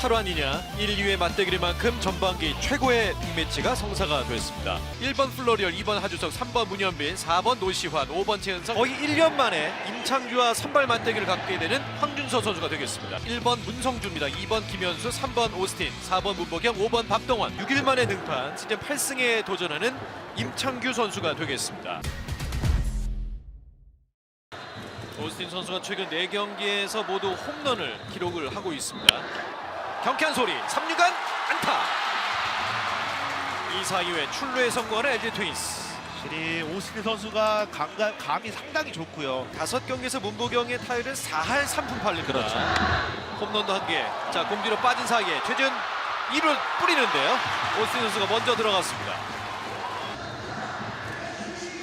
1위 구치기냐 선두 탈환이냐 1, 2의 맞대결만큼 전반기 최고의 빅매치가 성사가 됐습니다. 1번 플로리얼, 2번 하주석, 3번 문현빈, 4번 노시환, 5번 최은성 거의 1년 만에 임창규와 선발 맞대결을 갖게 되는 황준서 선수가 되겠습니다. 1번 문성주입니다. 2번 김현수, 3번 오스틴, 4번 문보경, 5번 박동원 6일 만에 등판 시즌 8승에 도전하는 임창규 선수가 되겠습니다. 오스틴 선수가 최근 4경기에서 모두 홈런을 기록을 하고 있습니다. 경쾌한 소리 3루간 안타 2사 이후에 출루에 성공하는 LG 트윈스 확실히 오스틴 선수가 감가, 감이 상당히 좋고요. 다섯 경기에서 문보경의 타율은 4할 3푼 8리입니다. 그렇죠. 홈런도 한 개. 자 공뒤로 빠진 사이에 최준 2루 뿌리는데요. 오스틴 선수가 먼저 들어갔습니다.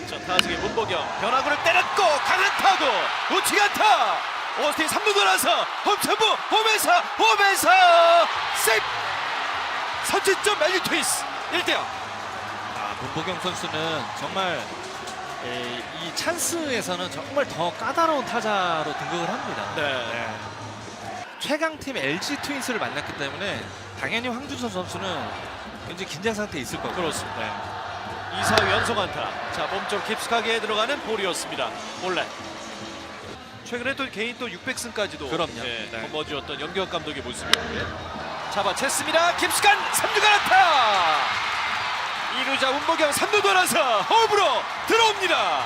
자 타석의 문보경 변화구를 때렸고 강한 타구 우측 안타. 오스틴 3루 돌아서 홈천부 홈에서 홈에서 세이프 선취점 LG 트윈스 1대0 아, 문보경 선수는 정말 에, 이 찬스에서는 정말 더 까다로운 타자로 등극을 합니다. 네. 최강팀 LG 트윈스를 만났기 때문에 당연히 황준서 선수는 굉장히 긴장 상태에 있을 거고. 그렇습니다. 네. 2사 연속 안타. 자 몸쪽 깊숙하게 들어가는 볼이었습니다. 몰래. 최근에 또 개인 또 600승까지도 그럼요. 예, 네. 거머쥐었던 연기혁 감독의 모습이었고요. 잡아챘습니다. 깊숙한 3루간 안타. 2루자 운보경 3루 돌아서 홈으로 들어옵니다.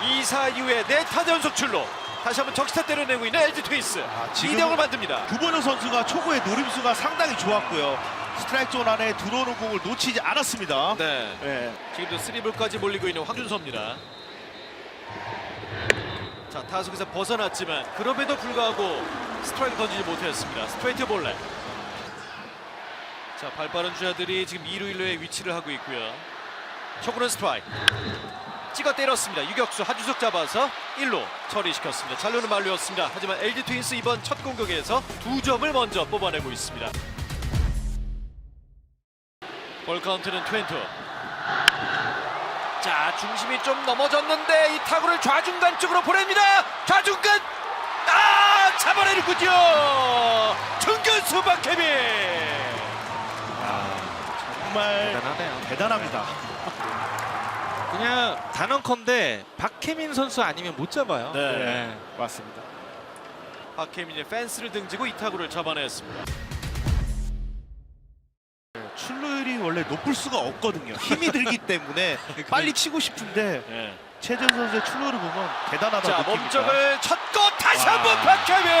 2사 이후에 네 타자 연속 출로. 다시 한번 적시타 때려내고 있는 LG 트윈스. 아, 지금- 2대0을 만듭니다. 구본영 선수가 초구의 노림수가 상당히 좋았고요. 스트라이크 존 안에 들어오는 공을 놓치지 않았습니다. 네. 네. 지금도 쓰리볼까지 몰리고 있는 황준서입니다. 자 타석에서 벗어났지만 그럼에도 불구하고 스트라이크 던지지 못했습니다. 스트레이트 볼넷. 자 발빠른 주자들이 지금 2루 1루에 위치를 하고 있고요. 초구는 스트라이크. 찍어 때렸습니다. 유격수 하주석 잡아서 1루 처리시켰습니다. 잘루는 말루였습니다. 하지만 LG 트윈스 이번 첫 공격에서 두 점을 먼저 뽑아내고 있습니다. 볼 카운트는 20. 자 중심이 좀 넘어졌는데 이 타구를 좌중간 쪽으로 보냅니다 좌중간 아 잡아내는군요 중견수 박혜민 정말 대단하네요. 대단합니다. 그냥 단언컨대 박혜민 선수 아니면 못 잡아요. 네. 맞습니다. 박혜민이 펜스를 등지고 이 타구를 잡아냈습니다 출루율이 원래 높을 수가 없거든요. 힘이 들기 때문에 빨리 치고 싶은데 네. 최준 선수의 출루를 보면 대단하다 자 느낍니다. 몸쪽을 쳤고 다시 와. 한번 박혜민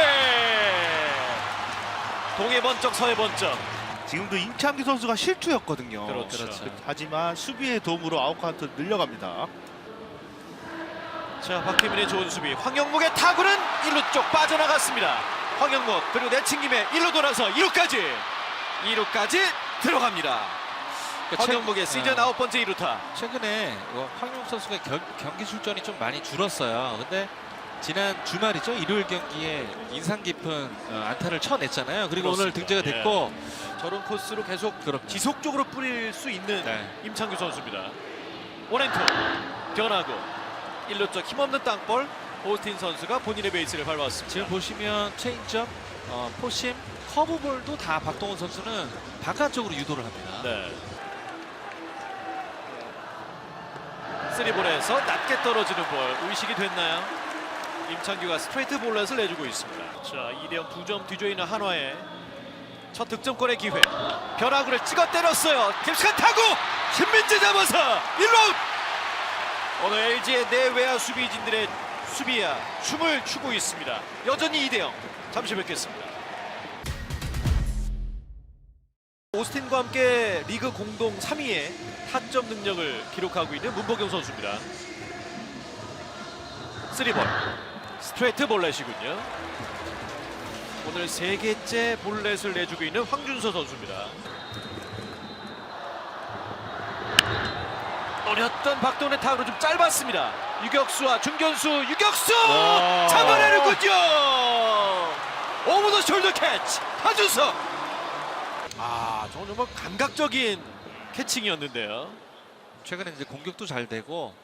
동해 번쩍 서해 번쩍 지금도 임창기 선수가 실투였거든요. 그렇죠. 하지만 수비의 도움으로 아웃 카운트 늘려갑니다. 자 박혜민의 좋은 수비 황영묵의 타구는 1루 쪽 빠져나갔습니다 황영묵 그리고 내친김에 1루 돌아서 2루까지 2루까지 들어갑니다 그러니까 황영묵의 최- 시즌 어, 아홉 번째 2루타 최근에 뭐 황용 선수가 경, 경기 출전이 좀 많이 줄었어요. 근데 지난 주말이죠 일요일 경기에 인상 깊은 어, 안타를 쳐냈잖아요. 그리고 오늘 그렇습니다. 등재가 됐고 저런 코스로 계속 그럼 지속적으로 뿌릴 수 있는 네. 임창규 선수입니다 원앤투 변하고 1루 쪽 힘없는 땅볼 오스틴 선수가 본인의 베이스를 밟았습니다 지금 보시면 체인점, 어, 포심, 커브볼도 다 박동원 선수는 바깥쪽으로 유도를 합니다. 네. 쓰리볼에서 낮게 떨어지는 볼 의식이 됐나요? 임창규가 스트레이트 볼넷을 내주고 있습니다. 자, 2대0 두점 뒤져 있는 한화의 첫 득점권의 기회. 변화구를 찍어 때렸어요. 김시간 타구 신민재 잡아서 1루 오늘 LG의 내외야 수비진들의 수비야 춤을 추고 있습니다. 여전히 2대0 잠시 뵙겠습니다. 오스틴과 함께 리그 공동 3위의 타점 능력을 기록하고 있는 문보경 선수입니다. 3볼 스트레이트 볼넷이군요. 오늘 세 개째 볼넷을 내주고 있는 황준서 선수입니다. 어렸던 박동의 타구로 좀 짧았습니다. 유격수와 중견수 유격수 와. 잡아내는군요. 오버 더 숄더 캐치 한준석. 아, 저건 정말 감각적인 캐칭이었는데요. 최근에 이제 공격도 잘 되고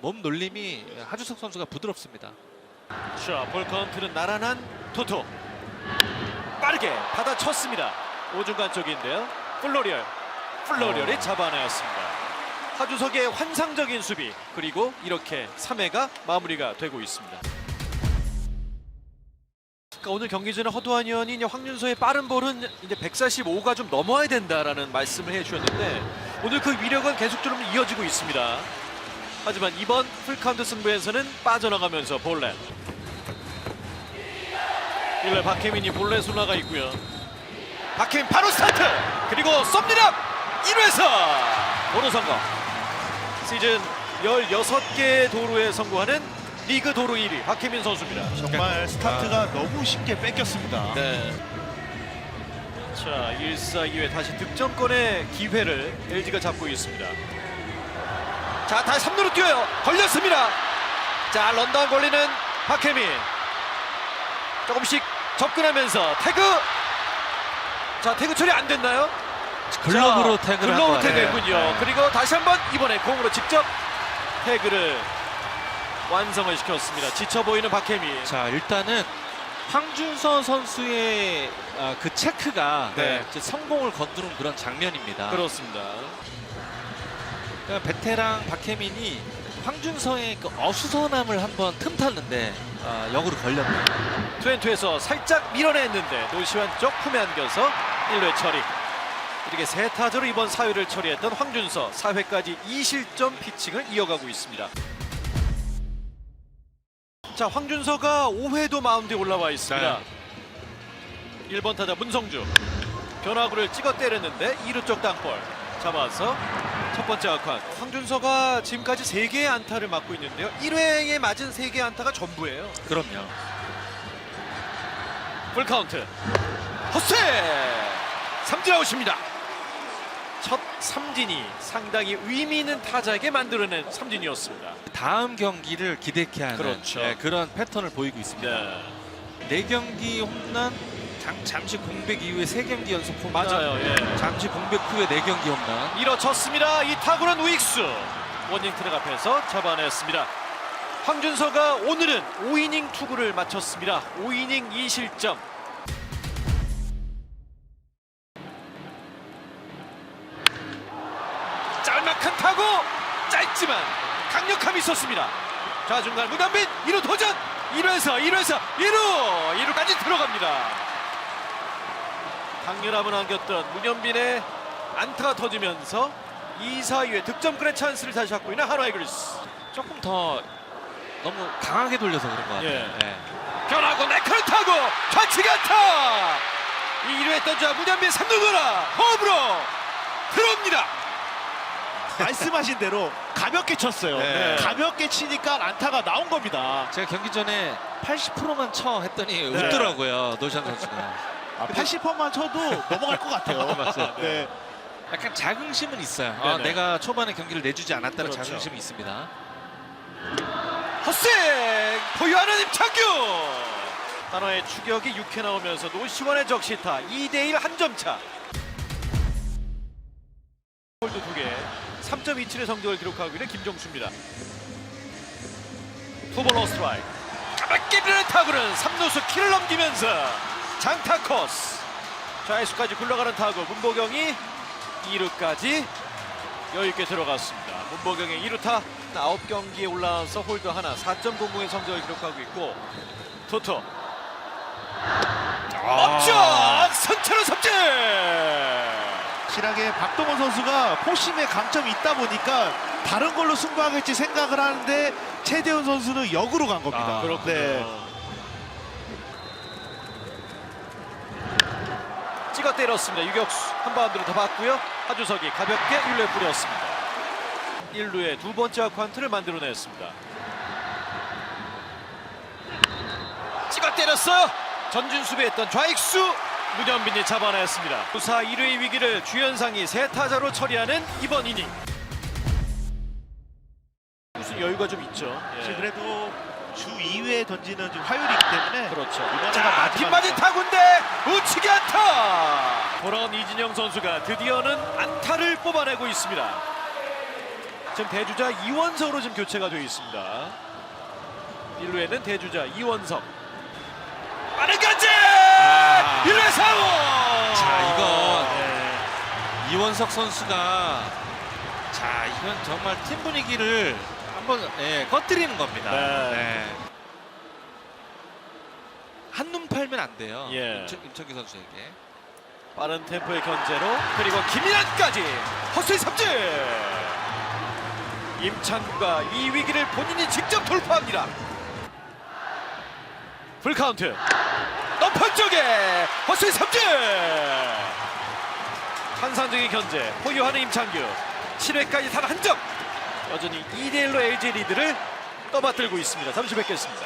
몸 놀림이 하주석 선수가 부드럽습니다. 자, 볼 카운트는 나란한 토토. 빠르게 받아쳤습니다. 오중간 쪽인데요. 플로리얼, 플로리얼이 어. 잡아내었습니다. 하주석의 환상적인 수비 그리고 이렇게 3회가 마무리가 되고 있습니다. 그러니까 오늘 경기 전에 허도한 의원이 황윤서의 빠른 볼은 이제 145가 좀 넘어야 된다라는 말씀을 해주셨는데 오늘 그 위력은 계속적으로 이어지고 있습니다. 하지만 이번 풀카운트 승부에서는 빠져나가면서 볼넷. 1회 박혜민이 볼넷 올라가 있고요. 박혜민 바로 스타트! 그리고 쏩니다! 1회서 도로 성공. 시즌 16개 도로에 성공하는 리그 도로 1위 박혜민 선수입니다. 정말 스타트가 너무 쉽게 뺏겼습니다. 네. 자, 1사 2회 다시 득점권의 기회를 LG가 잡고 있습니다. 자, 다시 3루로 뛰어요. 걸렸습니다. 자, 런던 걸리는 박혜민. 조금씩 접근하면서 태그. 자, 태그 처리 안 됐나요? 글러브로 자, 태그를 글러브 한 거예요. 태그했군요. 네. 그리고 다시 한번 이번에 공으로 직접 태그를 완성을 시켰습니다. 지쳐 보이는 박혜민. 자 일단은 황준서 선수의 아, 그 체크가 네. 이제 성공을 거두는 그런 장면입니다. 그렇습니다. 그러니까 베테랑 박혜민이 황준서의 그 어수선함을 한번 틈탔는데 아, 역으로 걸렸네요. 트웬투에서 살짝 밀어냈는데 노시환 쪽 품에 안겨서 1회 처리. 이렇게 세 타자로 이번 4회를 처리했던 황준서 4회까지 2실점 피칭을 이어가고 있습니다. 자 황준서가 5회도 마운드에 올라와 있습니다. 1번 타자 문성주. 변화구를 찍어 때렸는데 2루 쪽 땅볼. 잡아서 첫 번째 아칸 황준서가 지금까지 3개의 안타를 맞고 있는데요. 1회에 맞은 3개의 안타가 전부예요. 그럼요. 풀카운트. 허세! 삼진 아웃입니다. 첫 삼진이 상당히 의미 있는 타자에게 만들어낸 삼진이었습니다 다음 경기를 기대케 하는 그렇죠. 네, 그런 패턴을 보이고 있습니다. 네 네 경기 홈런, 잠, 잠시 공백 이후에 세 경기 연속 홈런, 맞아요 예. 잠시 공백 후에 네 경기 홈런. 밀어쳤습니다 이 타구는 우익수 원닝 트랙 앞에서 잡아냈습니다 황준서가 오늘은 5이닝 투구를 마쳤습니다 5이닝 2실점 짧지만 강력함이 있었습니다. 좌중간 문한빈 1루 도전! 1루에서 1루에서 1루! 1루까지 들어갑니다. 강렬함을 안겼던 문현빈의 안타가 터지면서 2, 4위에 득점권의 찬스를 다시 잡고 있는 한화 이글스. 조금 더 너무 강하게 돌려서 그런 것 같아요. 예. 네. 변하고 네크를 타고 좌측 안타! 2루에 던져 문현빈 3루 돌아 홈으로 들어옵니다 말씀하신 대로 가볍게 쳤어요. 네. 가볍게 치니까 안타가 나온 겁니다. 제가 경기 전에 80%만 쳐 했더니 네. 웃더라고요 노션 선수가. 아, 80%만 쳐도 넘어갈 것 같아요. 맞아요. 네. 약간 자긍심은 있어요. 아, 네네. 내가 초반에 경기를 내주지 않았다는 그렇죠. 자긍심이 있습니다. 헛생 보유하는 임창규 한화의 추격이 6회 나오면서 노시원의 적시타 2대1 한 점차 홀드 2개 3.27의 성적을 기록하고 있는 김종수입니다 투볼 어스트라이크 가볍게 밀는 타구는 3루수 키를 넘기면서 장타 코스 좌회수까지 굴러가는 타구 문보경이 2루까지 여유있게 들어갔습니다. 문보경의 2루타 9경기에 올라와서 홀드 하나 4.00의 성적을 기록하고 있고 토토 멈춰! 선체로 삼진! 박동원 선수가 포심에 강점이 있다 보니까 다른 걸로 승부하겠지 생각을 하는데 최대훈 선수는 역으로 간 겁니다. 아, 그렇군요. 네. 찍어 때렸습니다. 유격수 한 바운드를 더 받고요. 하주석이 가볍게 1루에 뿌렸습니다. 1루에 두 번째 아쿠안트를 만들어냈습니다. 찍어 때렸어요. 전진 수비 했던 좌익수 문현빈이 잡아냈습니다. 부사 1루의 위기를 주현상이 세 타자로 처리하는 이번 이닝. 무슨 여유가 좀 있죠. 예. 그래도 주 2회에 던지는 좀 화요일이기 때문에 그렇죠. 이번에가 자, 마지막이죠. 뒷맞은 타구인데 우측에 안타. 돌아온 이진영 선수가 드디어는 안타를 뽑아내고 있습니다. 지금 대주자 이원석으로 지금 교체가 되어 있습니다. 1루에는 대주자 이원석. 빠른 간지! 1루에 4호. 자, 이건 네. 이원석 선수가 자, 이건 정말 팀 분위기를 한번 예, 꺼뜨리는 겁니다. 네. 네. 한눈 팔면 안 돼요. 예. 임철, 임철기 선수에게. 빠른 템포의 견제로 그리고 김인환까지 허스의 삼진 임창구가 이 위기를 본인이 직접 돌파합니다 풀카운트 높은 쪽에 허수의 삼진. 환상적인 견제 포유하는 임창규. 7회까지 단 한 점. 여전히 2대1로 LG 리드를 떠받들고 있습니다. 잠시 뵙겠습니다.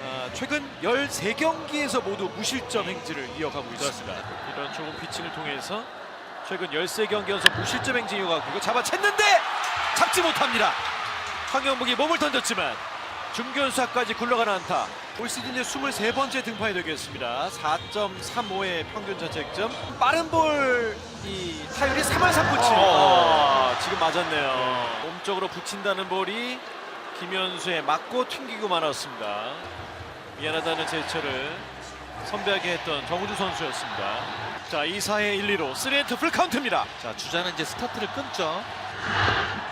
아, 최근 13경기에서 모두 무실점 행진을 이어가고 있습니다. 이런 좋은 피칭을 통해서 최근 13경기 연속 무실점 행진 이어가고 잡아챘는데 잡지 못합니다. 황영복이 몸을 던졌지만 중견수까지 굴러가는 안타. 올 시즌 이제 23번째 등판이 되겠습니다. 4.35의 평균 자책점. 빠른 볼 이 타율이 3할 3분 7. 어, 지금 맞았네요. 몸쪽으로 붙인다는 볼이 김현수의 맞고 튕기고 말았습니다. 미안하다는 제스처를 선배하게 했던 정우주 선수였습니다. 자, 2사의 1, 2로 3엔트 풀카운트입니다. 자 주자는 이제 스타트를 끊죠.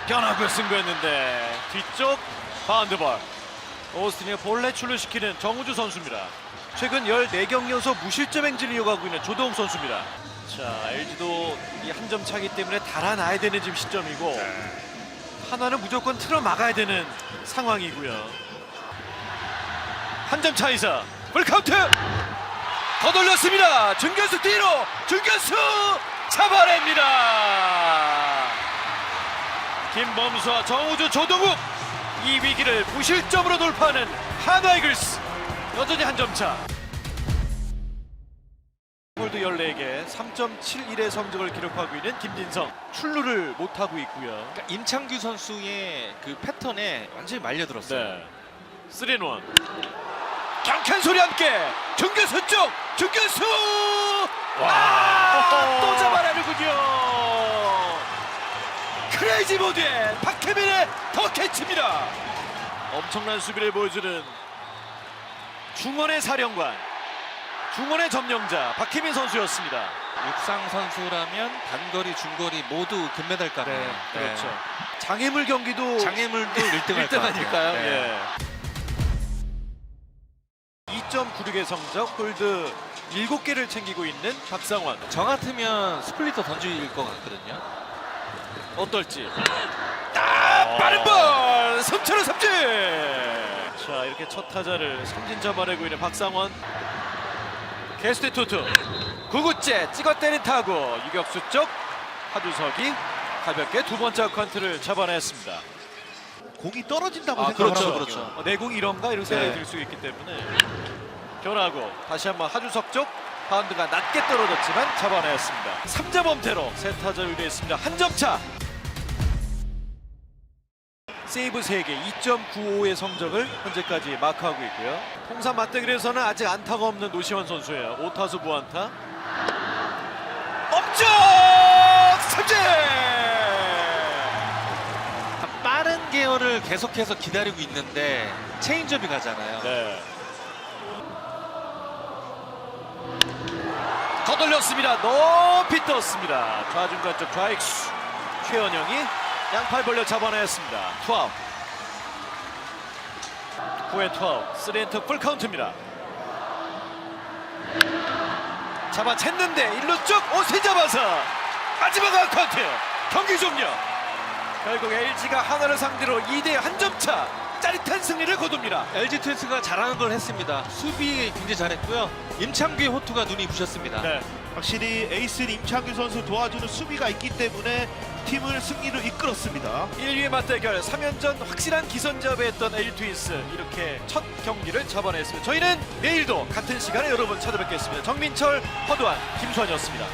변화구 승부했는데 뒤쪽 바운드볼. 오스틴의 볼넷 출루시키는 정우주 선수입니다. 최근 14경기 연속 무실점 행진을 이어가고 있는 조동욱 선수입니다. 자, LG도 이 한 점 차기 때문에 달아나야 되는 지금 시점이고 하나는 무조건 틀어 막아야 되는 상황이고요. 한 점 차이사 풀카운트 더 돌렸습니다. 중견수 뒤로 중견수 잡아냅니다. 김범수와 정우주 조동욱 이 위기를 무실점으로 돌파하는 한화 이글스 여전히 한 점 차. 홀드 14개 3.71의 성적을 기록하고 있는 김진성 출루를 못하고 있고요. 그러니까 임창규 선수의 그 패턴에 완전히 말려들었어요. 네. 3인1 경쾌한 소리 함께 중견수 쪽 중견수 와, 또 잡아내는군요 크레이지 모드의 박혜민의 더 캐치입니다 엄청난 수비를 보여주는 중원의 사령관 중원의 점령자 박혜민 선수였습니다 육상 선수라면 단거리, 중거리 모두 금메달가네요. 그렇죠 장애물 경기도 장애물도 1등 할 1등 것 아닐까요? 네. 예. 2.96의 성적 홀드 7개를 챙기고 있는 박상원 저 같으면 스플리터 던질 것 같거든요. 어떨지 아, 빠른 볼 섬처럼 삼진 자 이렇게 첫 타자를 삼진 잡아내고 있는 박상원 게스트 투투 구구째 찍어 때린 타구 유격수 쪽 하주석이 가볍게 두 번째 컨트를 잡아냈습니다 공이 떨어진다고 아, 생각을 그렇죠, 하거든요. 그렇죠. 어, 내 공 이런가 이런 생각이 네. 들 수 있기 때문에 변하고 다시 한번 하주석 쪽 바운드가 낮게 떨어졌지만 잡아냈습니다. 3점 범퇴로 세 타자 유리했습니다. 한 점 차. 세이브 3개 2.95의 성적을 현재까지 마크하고 있고요. 통산 맞대결에서는 아직 안타가 없는 노시환 선수예요. 5타수 무안타. 엄청 삼진! 빠른 계열을 계속해서 기다리고 있는데 체인지업이 가잖아요. 네. 거돌렸습니다. 높이 떴습니다. 좌중간 쪽 좌익수 최원영이 양팔 벌려 잡아냈습니다. 투아웃. 9회 투아웃. 3엔터 풀카운트입니다. 잡아챘는데 일루 쪽 옷을 잡아서 마지막 아웃카운트 경기 종료. 결국 LG가 하나를 상대로 2대 한 점 차 짜릿한 승리를 거둡니다. LG 트윈스가 잘하는 걸 했습니다. 수비 굉장히 잘했고요. 임창규의 호투가 눈이 부셨습니다. 네. 확실히 에이스 임창규 선수 도와주는 수비가 있기 때문에 팀을 승리로 이끌었습니다. 1위의 맞대결 3연전 확실한 기선제압에 했던 LG 트윈스 이렇게 첫 경기를 잡아냈습니다. 저희는 내일도 같은 시간에 여러분 찾아뵙겠습니다. 정민철, 허두한, 김수환이었습니다.